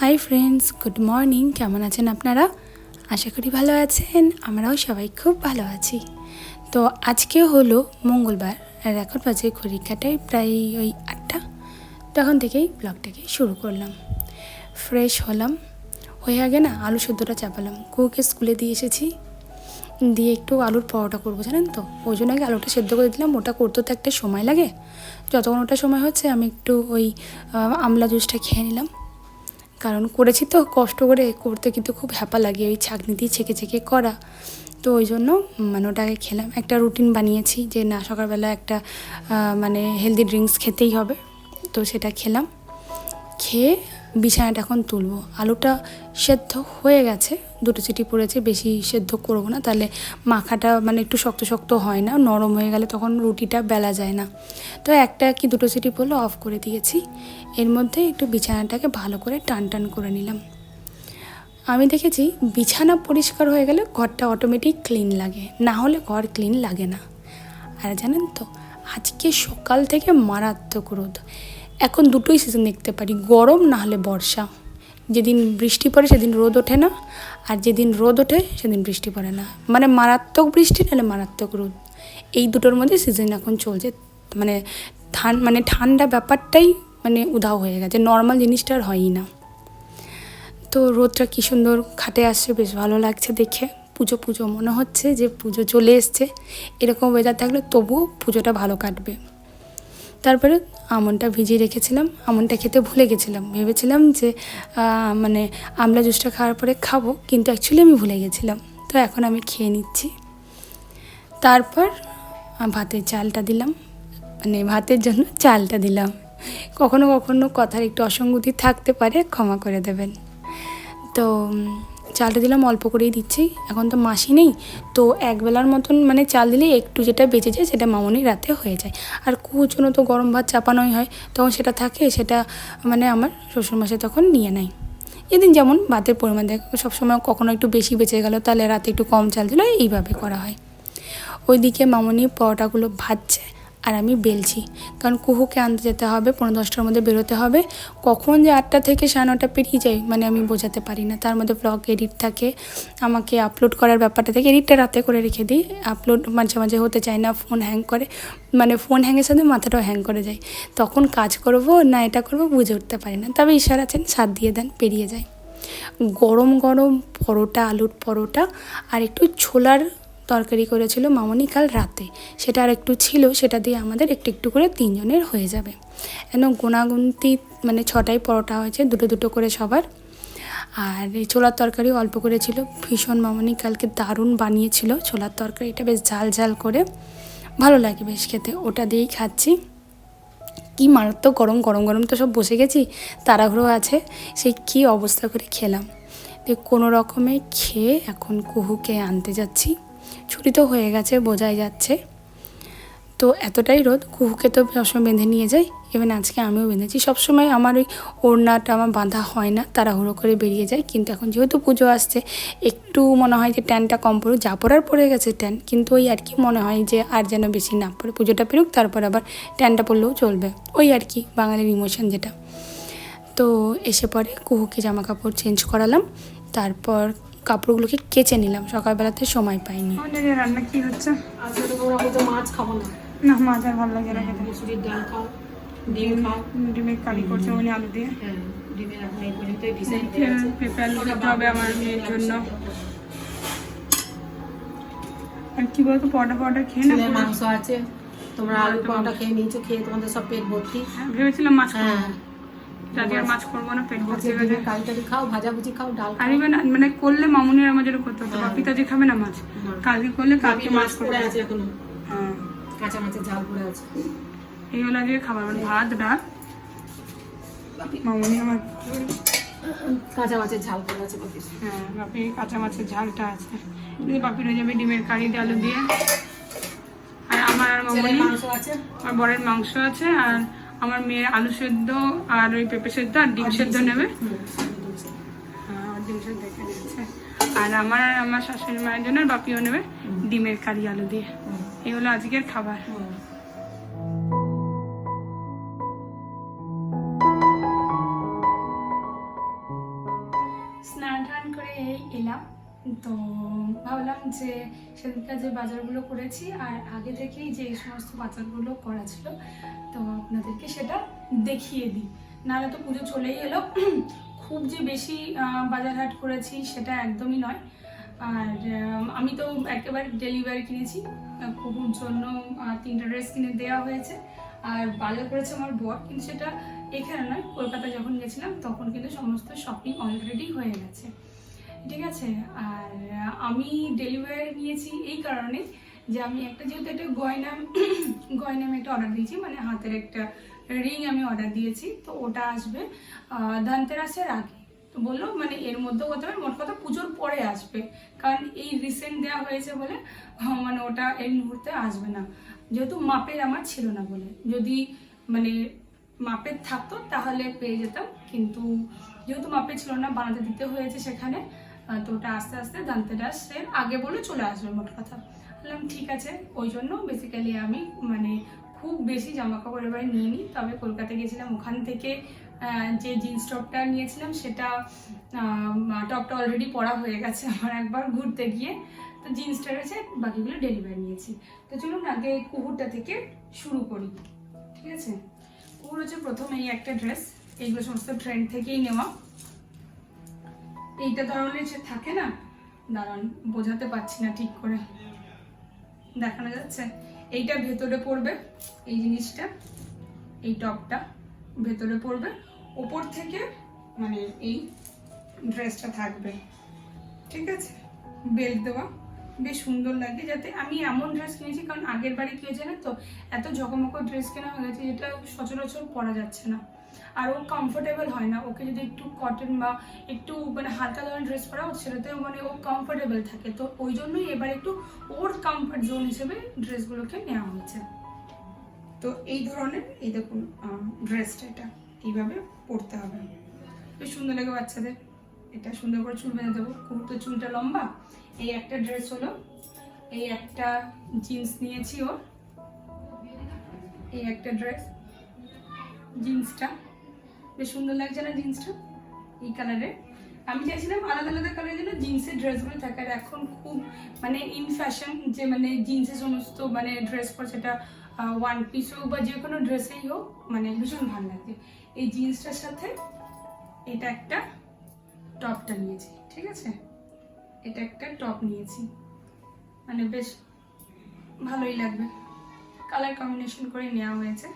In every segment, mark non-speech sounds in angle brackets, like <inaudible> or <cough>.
Hi friends good morning কেমন আছেন আপনারা? আশা করি ভালো আছেন। আমরাও সবাই খুব ভালো আছি। তো আজকে হলো মঙ্গলবার আর এখন বাজে ঘড়ি কাটায় প্রায় ওই আটটা। তখন থেকেই ব্লগটাকে শুরু করলাম। ফ্রেশ হলাম। হয়ে আগে না আলু সেদ্ধটা চাপালাম। কুকুকে স্কুলে দিয়ে এসেছি। দিয়ে একটু আলুর পরোটা করব, জানেন তো? ওই জন্য আগে আলুটা সেদ্ধ করে দিলাম। ওটা করতে তো একটা সময় লাগে। যতক্ষণ ওটা সময় হচ্ছে, আমি একটু ওই আমলা জুসটা খেয়ে নিলাম। কারণ করেছি তো কষ্ট করে, করতে কিন্তু খুব হ্যাপা লাগে ওই ছাঁকনি দিয়ে ছেঁকে ছেঁকে করা। তো ওই জন্য মানে ওটাকে খেলাম। একটা রুটিন বানিয়েছি যে না, সকালবেলা একটা মানে হেলদি ড্রিঙ্কস খেতেই হবে। তো সেটা খেলাম। খেয়ে বিছানাটা এখন তুলবো। আলুটা সেদ্ধ হয়ে গেছে। দুটো চিটি পড়েছে, বেশি সেদ্ধ করব না। তাহলে মাখাটা মানে একটু শক্ত শক্ত হয় না, নরম হয়ে গেলে তখন রুটিটা বেলা যায় না। তো একটা কি দুটো সিটি পড়ল, অফ করে দিয়েছি। এর মধ্যে একটু বিছানাটাকে ভালো করে টান টান করে নিলাম। আমি দেখেছি বিছানা পরিষ্কার হয়ে গেলে ঘরটা অটোমেটিক ক্লিন লাগে, না হলে ঘর ক্লিন লাগে না। আর জানেন তো, আজকে সকাল থেকে মারাত্মক রোদ। এখন দুটোই সিজন দেখতে পারি, গরম না হলে বর্ষা। যেদিন বৃষ্টি পড়ে সেদিন রোদ ওঠে না, আর যেদিন রোদ ওঠে সেদিন বৃষ্টি পড়ে না। মানে মারাত্মক বৃষ্টি নাহলে মারাত্মক রোদ। এই দুটোর মধ্যে সিজন এখন চলছে। মানে ঠান মানে ঠান্ডা ব্যাপারটাই মানে উধাও হয়ে গেছে। নর্মাল জিনিসটা আর হয়ই না। তো রোদটা কী সুন্দর খাটে আসছে, বেশ ভালো লাগছে দেখে। পুজো পুজো মনে হচ্ছে যে পুজো চলে এসছে। এরকম ওয়েদার থাকলে তবুও পুজোটা ভালো কাটবে। তারপরে আমনটা ভিজিয়ে রেখেছিলাম, আমনটা খেতে ভুলে গেছিলাম। ভেবেছিলাম যে মানে আমলা জুসটা খাওয়ার পরে খাব, কিন্তু অ্যাকচুয়ালি আমি ভুলে গেছিলাম। তো এখন আমি খেয়ে নিচ্ছি। তারপর ভাতের চালটা দিলাম। মানে ভাতের জন্য চালটা দিলাম। কখনো কখনো কথার একটু অসঙ্গতি থাকতে পারে, ক্ষমা করে দেবেন। তো চালটা দিলাম, অল্প করেই দিচ্ছি। এখন তো মাসি নেই, তো একবেলার মতন মানে চাল দিলে একটু যেটা বেঁচে যায় সেটা মামনি রাতে হয়ে যায়। আর জন্য তো গরম ভাত চাপানোই হয়, তখন সেটা থাকে, সেটা মানে আমার শ্বশুরমশাই তখন নিয়ে নেয়। এদিন যেমন ভাতের পরিমাণ দেখ, সবসময় কখনো একটু বেশি বেঁচে গেল, তাহলে রাতে একটু কম চাল দিল এইভাবে করা হয়। ওইদিকে মামনি পরোটাগুলো ভাজছে আর আমি বেলছি। কারণ কুহুকে আনতে যেতে হবে পনেরো দশটার মধ্যে বেরোতে হবে। কখন যে আটটা থেকে সাড়ে নটা পেরিয়ে যায় মানে আমি বোঝাতে পারি না। তার মধ্যে ব্লগ এডিট থাকে, আমাকে আপলোড করার ব্যাপারটা থাকে। এডিটটা রাতে করে রেখে দিই। আপলোড মাঝে মাঝে হতে চায় না ফোন হ্যাং করে। মানে ফোন হ্যাংয়ের সাথে মাথাটাও হ্যাং করে যায়। তখন কাজ করব, না এটা করব, বুঝে উঠতে পারি না। তবে ঈশ্বর আছেন, সাথ দিয়ে দেন, পেরিয়ে যায়। গরম গরম পরোটা, আলুর পরোটা, আর একটু ছোলার তরকারি করেছিল মামনি কাল রাতে। সেটা আর একটু ছিল, সেটা দিয়ে আমাদের একটু একটু করে তিনজনের হয়ে যাবে। কেন গোনাগুনতি মানে ছটাই পরোটা হয়েছে, দুটো দুটো করে সবার। আর এই ছোলার তরকারি অল্প করে ছিল। ভীষণ মামনি কালকে দারুণ বানিয়েছিল ছোলার তরকারিটা বেশ ঝাল ঝাল করে। ভালো লাগে বেশ খেতে, ওটা দিয়েই খাচ্ছি। কি মারাত্মক গরম গরম গরম তো সব বসে গেছি, তাড়াহুড়ো আছে। সেই কী অবস্থা করে খেলাম। কোনো রকমে খেয়ে এখন কুহুকে আনতে যাচ্ছি। ছুটি তো হয়ে গেছে, বোঝাই যাচ্ছে। তো এতটাই রোদ, কুহুকে তো সবসময় বেঁধে নিয়ে যাই। ইভেন আজকে আমিও বেঁধেছি। সবসময় আমার ওই ওড়নাটা আমার বাঁধা হয় না, তাড়াহুড়ো করে বেরিয়ে যায় কিন্তু এখন যেহেতু পুজো আসছে, একটু মনে হয় যে ট্যানটা কম পড়ুক। যা পড়ার পড়ে গেছে ট্যান, কিন্তু ওই আর কি মনে হয় যে আর যেন বেশি না পড়ে। পুজোটা পেরুক, তারপর আবার ট্যানটা পড়লেও চলবে। ওই আর কি, বাঙালির ইমোশন যেটা। তো এসে পরে কুহুকে জামা কাপড় চেঞ্জ করালাম। তারপর কাপড়গুলোকে কেচে নিলাম সকালবেলাতে সময় পাইনি। রান্না কি হচ্ছে? মাছ খাব না না মাছ আর ভালো লাগে না মুসুরির ডাল খাও ডিম খাও ডিমের কারি করছে উনি আলু দিয়ে। হ্যাঁ ডিমের এখন এই করতে হবে আমার মেয়ের জন্য। আর কি বলতো পরোটা পরোটা খেয়ে না মাংস আছে তোমরা আলু পরোটা। খেয়ে নিয়েছো খেয়ে তোমাদের সব পেট ভর্তি। হ্যাঁ, ভেবেছিলাম মাছ হ্যাঁ আজকে মাছ করব না পেট ভর্তি আজকে ডিমের কারি খাও ভাজাভুজি খাও ডাল আর খাও মানে করলে মামুনির আমার জন্য করতে হতো হ্যাঁ। বাপি খাবে না মাছ কালকে করলে কালকে কালকে মাছ মাছ আছে এখনও। হ্যাঁ। কাঁচা মাছের ঝাল পড়ে আছে। এই হলো আজকে খাবার মানে ভাত ডাল। মামুনি আমার কাঁচা মাছের ঝাল পড়ে আছে হ্যাঁ বাপি কাঁচা মাছের ঝালটা আছে। কিন্তু বাপির হয়ে যাবে ডিমের কারি দিয়ে আলু দিয়ে। আর আমার মামুনি মাংস আছে? আমার বরের মাংস আছে আর আমার মেয়ের আলু সেদ্ধ আর ওই পেঁপে সেদ্ধ আর ডিম সেদ্ধ নেবে। হ্যাঁ, আর ডিম সেদ্ধ আর আমার আমার শাশুড়ি মায়ের জন্য আর বাপিও নেবে ডিমের কারি আলু দিয়ে। এগুলো এই হলো আজকের খাবার। তো ভাবলাম যে সেদিনকার যে বাজারগুলো করেছি, আর আগে থেকেই যে সমস্ত বাজারগুলো করা ছিল, তো আপনাদেরকে সেটা দেখিয়ে দিই। নাহলে তো পুজো চলেই এলো। <clears throat> খুব যে বেশি বাজার হাট করেছি সেটা একদমই নয়। আর আমি তো একেবারে ডেলিভারি কিনেছি। কুকুর জন্য তিনটা ড্রেস কিনে দেওয়া হয়েছে। আর বাজার করেছে আমার বর, কিন্তু সেটা এখানে নয়। কলকাতা যখন গেছিলাম, তখন কিন্তু সমস্ত শপিং অলরেডি হয়ে গেছে। ঠিক আছে? আর আমি ডেলিভারি নিয়েছি এই কারণে যে আমি একটা যেহেতু একটা গয়না গয়না আমি একটা অর্ডার দিয়েছি মানে হাতের একটা রিং আমি অর্ডার দিয়েছি, তো ওটা আসবে ধনতেরাসের আগে। তো বলল মানে এর মধ্যে হতে পারে, মোট কথা পুজোর পরে আসবে, কারণ এই রিসেন্ট দেওয়া হয়েছে বলে মানে ওটা এই মুহূর্তে আসবে না। যেহেতু মাপের আমার ছিল না বলে। যদি মানে মাপের থাকতো, তাহলে পেয়ে যেতাম, কিন্তু যেহেতু মাপের ছিল না, বানাতে দিতে হয়েছে সেখানে তো ওটা আস্তে আস্তে দান্তেরাসের আগে বলে চলে আসবে মোট কথা। বললাম, ঠিক আছে, ওই জন্য বেসিক্যালি আমি মানে খুব বেশি জামা কাপড় এবার নিয়ে নিই তবে কলকাতা গেছিলাম ওখান থেকে যে জিন্স টপটা নিয়েছিলাম, সেটা টপটা অলরেডি পরা হয়ে গেছে আমার একবার ঘুরতে গিয়ে। তো জিন্সটা রয়েছে, বাকিগুলো ডেলিভারি নিয়েছি। তো চলুন আগে কুকুরটা থেকে শুরু করি। ঠিক আছে? কুকুর হচ্ছে প্রথম এই একটা ড্রেস এইগুলো সমস্ত ট্রেন্ড থেকেই নেওয়া। এইটা ধরনের যে থাকে না? দাঁড়ান, বোঝাতে পারছি না ঠিক করে। দেখানো যাচ্ছে? এইটা ভেতরে পড়বে, এই জিনিসটা, এই টপটা ভেতরে পড়বে। ওপর থেকে মানে এই ড্রেসটা থাকবে। ঠিক আছে? বেল্ট দেওয়া। বেশ সুন্দর লাগে যাতে আমি এমন ড্রেস কিনেছি, কারণ আগের বাড়ি কি হয়েছে তো? এত ঝকমকো ড্রেস কেনা হয়ে গেছে যেটা সচরাচর পরা যাচ্ছে না। আর ও কমফোর্টেবল হয় না। ওকে যদি একটু কটন বা একটু মানে হালকা ধরনের ড্রেস পরা সেটাতে মানে ও কমফোর্টেবল থাকে। তো ওই জন্যই এবার একটু ওর কমফর্ট জোন হিসেবে ড্রেসগুলোকে নেওয়া হয়েছে। তো এই ধরনের, এই দেখুন ড্রেসটা এটা। এইভাবে পরতে হবে। বেশ সুন্দর লাগে বাচ্চাদের। এটা সুন্দর করে চুল বেঁধে দেবো। খুব তো চুলটা লম্বা। এই একটা ড্রেস হলো, এই একটা জিন্স নিয়েছি ওর। এই একটা ড্রেস জিন্সটা বেশ সুন্দর লাগছে না জিন্সটা এই কালারের আমি চাইছিলাম আলাদা আলাদা কালারের জন্য জিন্সের ড্রেসগুলো থাকে, আর এখন খুব মানে ইন ফ্যাশন যে মানে জিন্সের সমস্ত মানে ড্রেস পর সেটা ওয়ান পিস হোক বা যে কোনো ড্রেসেই হোক মানে ভীষণ ভালো লাগে এই জিন্সটার সাথে এটা একটা টপটা নিয়েছি, ঠিক আছে? এটা একটা টপ নিয়েছি। মানে বেশ ভালোই লাগবে। কালার কম্বিনেশন করে নেওয়া হয়েছে।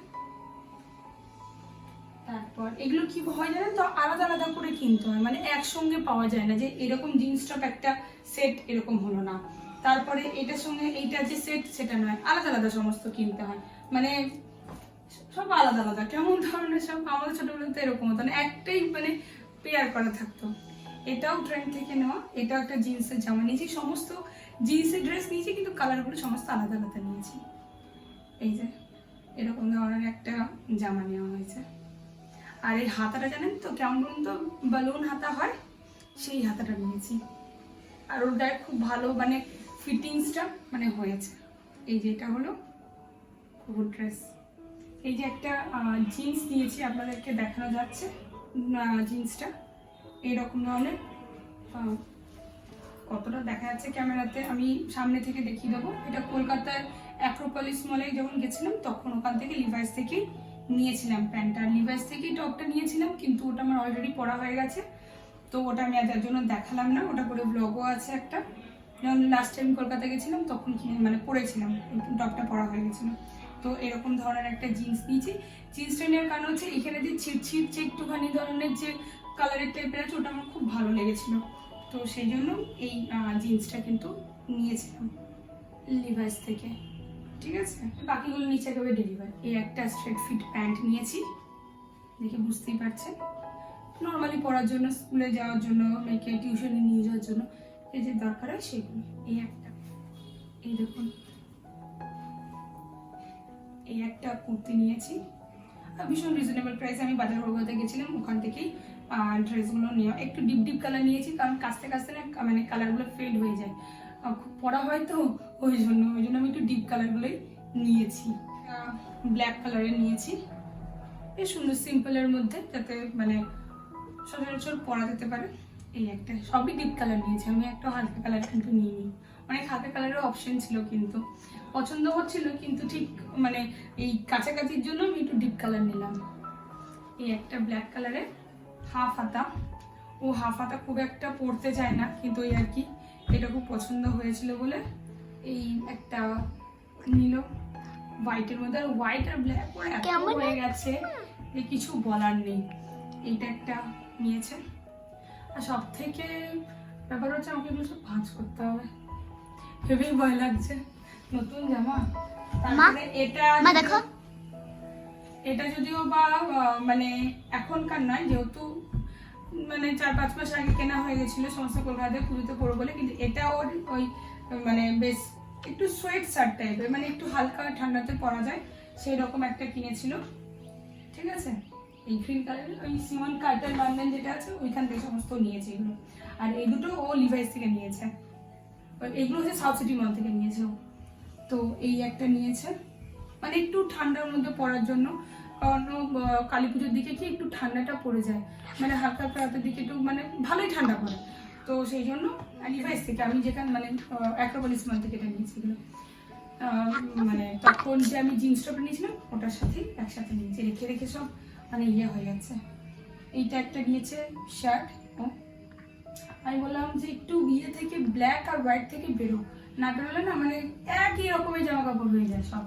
তারপর এগুলো কি হয় জানেন তো? আলাদা আলাদা করে কিনতে হয়। মানে একসঙ্গে পাওয়া যায় না যে এরকম জিন্স টপ একটা সেট এরকম হলো না। তারপরে এটার সঙ্গে এইটা যে সেট সেটা নয়। আলাদা আলাদা সমস্ত কিনতে হয়। মানে সব আলাদা আলাদা। কেমন ধরনের সব? আমাদের ছোটবেলাতে এরকম হতো না। একটাই মানে পেয়ার করা থাকতো। এটাও ট্রেন্ড থেকে নেওয়া, এটাও একটা জিন্সের জামা নিয়েছি, সমস্ত জিন্সের ড্রেস নিয়েছি, কিন্তু কালারগুলো সমস্ত আলাদা আলাদা নিয়েছি। এই যে, এরকম ধরনের একটা জামা নেওয়া হয়েছে। আর এই হাতাটা জানেন তো, কেমন বলুন তো বালুন হাতা হয়, সেই হাতাটা নিয়েছি। আর ওর খুব ভালো মানে ফিটিংসটা মানে হয়েছে। এই যে এটা হলো কুকুর ড্রেস এই যে একটা জিন্স নিয়েছি, আপনাদেরকে দেখানো যাচ্ছে জিন্সটা এইরকম ধরনের কতটা দেখা যাচ্ছে ক্যামেরাতে, আমি সামনে থেকে দেখিয়ে দেবো। এটা কলকাতার অ্যাক্রোপলিস মলে যখন গেছিলাম, তখন ওখান থেকে লিভাইস থেকেই নিয়েছিলাম প্যান্টটা। আর লিভাইস থেকেই টপটা নিয়েছিলাম, কিন্তু ওটা আমার অলরেডি পরা হয়ে গেছে। তো ওটা আমি আর জন্য দেখালাম না, ওটা করে ব্লগও আছে একটা। যখন লাস্ট টাইম কলকাতা গেছিলাম, তখন কিনে মানে পরেছিলাম টপটা পরা হয়ে গেছিল। তো এরকম ধরনের একটা জিন্স নিয়েছি। জিন্সটা নেওয়ার কারণ হচ্ছে, এখানে যে ছিটছিট যে একটুখানি ধরনের যে কালারের ওটা আমার খুব ভালো লেগেছিল। তো সেই জন্য এই জিন্সটা কিন্তু নিয়েছিলাম লিভাইস থেকে। ঠিক আছে? বাকিগুলো নিচে একেবারে ডেলিভার এই একটা স্ট্রেট ফিট প্যান্ট নিয়েছি। দেখে বুঝতেই পারছেন। নর্মালি পড়ার জন্য, স্কুলে যাওয়ার জন্য মেয়েকে টিউশনে নিয়ে যাওয়ার জন্য এই যে দরকার হয় সেগুলো। এই একটা। এই দেখুন। এই একটা কুর্তি নিয়েছি। ভীষণ রিজনেবল প্রাইস আমি বাজার কলকাতা গেছিলাম, ওখান থেকেই ড্রেসগুলো নেওয়া। একটু ডিপ ডিপ কালার নিয়েছি, কারণ কাছতে কাছতে না মানে কালারগুলো ফেড হয়ে যায়। খুব পড়া হয় তো, ওই জন্য ওই জন্য আমি একটু ডিপ কালারগুলোই নিয়েছি। ব্ল্যাক কালারের নিয়েছি। বেশ সুন্দর সিম্পলের মধ্যে, যাতে মানে সচরাচর পরা যেতে পারে। এই একটা, সবই ডিপ কালার নিয়েছি। আমি একটা হালকা কালার কিন্তু নিইনি। অনেক হালকা কালারের অপশন ছিল কিন্তু। পছন্দ হচ্ছিল, কিন্তু ঠিক মানে এই কাছাকাছির জন্য আমি একটু ডিপ কালার নিলাম। এই একটা ব্ল্যাক কালারের হাফ হাতা। ও হাফ হাতা খুব একটা পরতে চায় না কিন্তু ওই আর কি এটা খুব পছন্দ হয়েছিল বলে এই একটা নিল। হোয়াইটের মধ্যে আর হোয়াইট আর ব্ল্যাক করে এত হয়ে গেছে যে কিছু বলার নেই। এইটা একটা নিয়েছে। আর সব থেকে ব্যাপার হচ্ছে আমাকে এগুলো সব ভাঁজ করতে হবে। ভেবেই ভয় লাগছে। নতুন জামা? তারপরে এটা দেখো। এটা যদিও বা মানে এখনকার নয়, যেহেতু মানে চার পাঁচ মাস আগে কেনা হয়ে গেছিল সমস্ত কলকাতাতে পুজোতে পড়ব বলে, কিন্তু এটা ওর ওই মানে বেশ একটু সোয়েট শার্ট টাইপের মানে একটু হালকা ঠান্ডাতে পরা যায়, সেই রকম একটা কিনেছিল। ঠিক আছে? এই গ্রিন কালারের ওই সিমন কার্টার লন্ডন যেটা আছে, ওইখান থেকে সমস্ত নিয়েছে এগুলো। আর এই দুটো ও লিভাইস থেকে নিয়েছে। এগুলো হচ্ছে সাউথ সিটি মল থেকে নিয়েছে। তো এই একটা নিয়েছে। মানে একটু ঠান্ডার মধ্যে পড়ার জন্য। কারণ কালী পুজোর দিকে কি একটু ঠান্ডাটা পড়ে যায়। মানে হালকা হালকা রাতের দিকে একটু মানে ভালোই ঠান্ডা পড়ে। তো সেই জন্য লিভাইস থেকে আমি যেখানে মানে অ্যাক্রোপলিস মল থেকে এটা নিয়েছিল আহ, মানে তখন যে আমি জিন্স টপটা নিয়েছিলাম ওটার সাথে একসাথে নিয়েছি। রেখে রেখে সব মানে ইয়ে হয়ে যাচ্ছে এইটা একটা নিয়েছে শার্ট আমি বললাম যে একটু ইয়ে থেকে ব্ল্যাক আর হোয়াইট থেকে বেরো। না বেরোলে না মানে একই রকমের জামা কাপড় হয়ে যায় সব।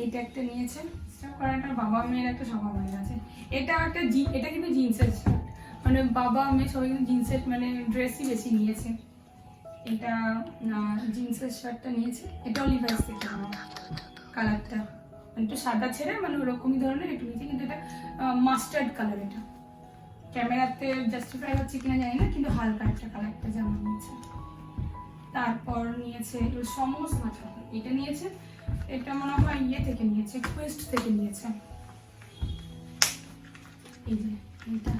এইটা একটা নিয়েছে। স্টাফ করা একটা বাবা মেয়ের একটা স্বভাব হয়ে গেছে এটা একটা জি, এটা কিন্তু জিন্সের শার্ট মানে বাবা মেয়ে সবাই কিন্তু জিন্সের মানে ড্রেসই বেশি নিয়েছে। এটা জিন্সের শার্টটা নিয়েছে। এটাও লিভাইস থেকে কালারটা মানে একটু সাদা ছেড়ে মানে ওরকমই ধরনের একটু নিয়েছে কিন্তু এটা মাস্টার্ড কালার এটা। ক্যামেরাতে জাস্টিফাই হচ্ছে কিনা জানি না, কিন্তু হালকা একটা কালারটা যেমন নিয়েছে। তারপর নিয়েছে, এগুলো সমস্ত এটা নিয়েছে এটা মনে হয় ইয়ে থেকে নিয়েছে কোয়েস্ট থেকে নিয়েছে। এই যে, এটা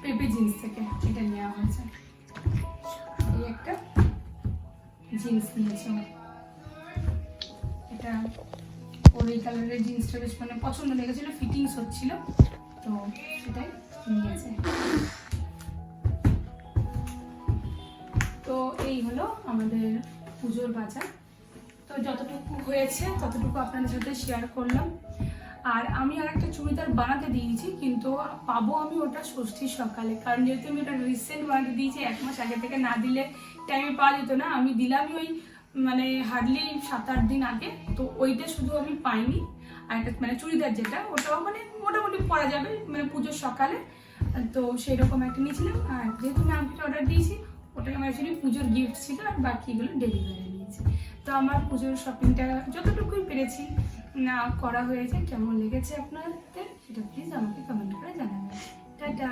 পেপে জিন্স থেকে এটা নেওয়া হয়েছে। এই একটা জিন্স নিয়েছে এটা ওর এই কালারের জিন্সটা বেশ মানে পছন্দ লেগেছিল ফিটিংস হচ্ছিল, তো সেটাই নিয়েছে। তো এই হলো আমাদের পুজোর বাজার। যতটুকু হয়েছে, ততটুকু আপনাদের সাথে শেয়ার করলাম। আর আমি আর একটা চুড়িদার বানাতে দিয়েছি, কিন্তু পাবো আমি ওটা ষষ্ঠীর সকালে। কারণ যেহেতু আমি ওটা রিসেন্ট বানাতে দিয়েছি, এক মাস আগে থেকে না দিলে টাইমে পাওয়া যেত না। আমি দিলামই ওই মানে হার্ডলি সাত আট দিন আগে। তো ওইটা শুধু আমি পাইনি। আর একটা মানে চুড়িদার যেটা, ওটাও মানে মোটামুটি পরা যাবে মানে পুজোর সকালে। তো সেই রকম একটা নিয়েছিলাম। আর যেহেতু আমি আমাকে অর্ডার দিয়েছি ওটা আমার অ্যাকচুয়ালি পুজোর গিফট ছিল, আর বাকিগুলো ডেলিভারি নিয়েছি তো আমার পুজোর শপিংটা যতটুকুই পেরেছি, না, করা হয়েছে। কেমন লেগেছে আপনাদের, সেটা প্লিজ আমাকে কমেন্ট করে জানাবেন। টাটা!